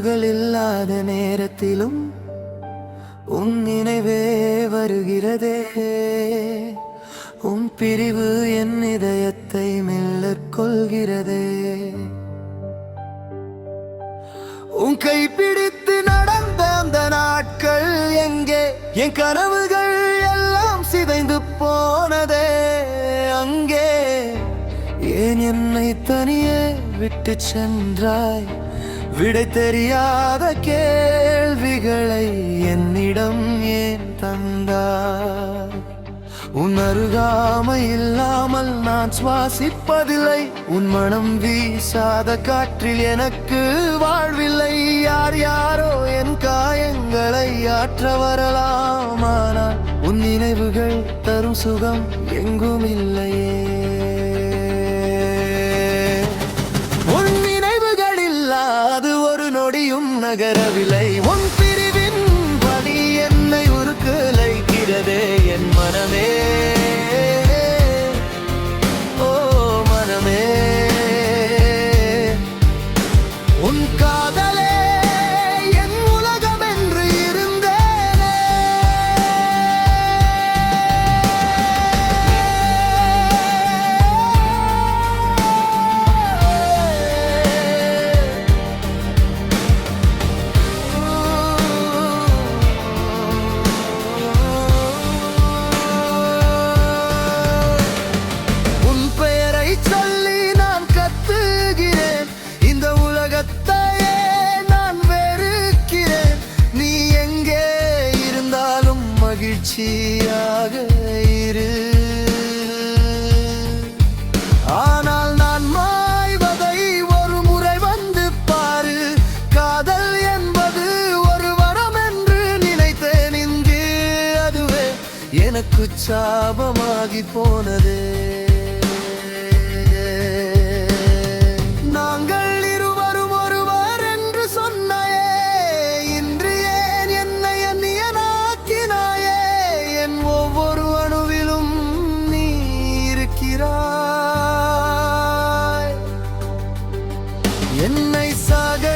நினைவுகள் இல்லாத நேரத்திலும் உன் நினைவே வருகிறதே. உன் பிரிவு என் இதயத்தை மெல்லக் கொள்கிறதே. உன் கைப்பிடித்து நடந்த அந்த நாட்கள் எங்கே? என் கனவுகள் எல்லாம் சிதைந்து போனதே அங்கே. ஏன் என்னை தனியே விட்டு சென்றாய்? விடை தெரியாத கேள்விகளை என்னிடம் ஏன் தந்தார்? உன் அருகாமை இல்லாமல் நான் சுவாசிப்பதில்லை. உன் மனம் வீசாத காற்றில் எனக்கு வாழ்வில்லை. யார் யாரோ என் காயங்களை ஆற்ற வரலாமானால் உன் நினைவுகள் தரும் சுகம் எங்கும் இல்லையே மகிழ்ச்சியாக இரு. ஆனால் நான் மாய்வதை ஒரு முறை வந்து பாரு. காதல் என்பது ஒரு வரம் என்று நினைத்தேன் இங்கே அதுவே. எனக்கு சாபமாகி போனதே. என்னை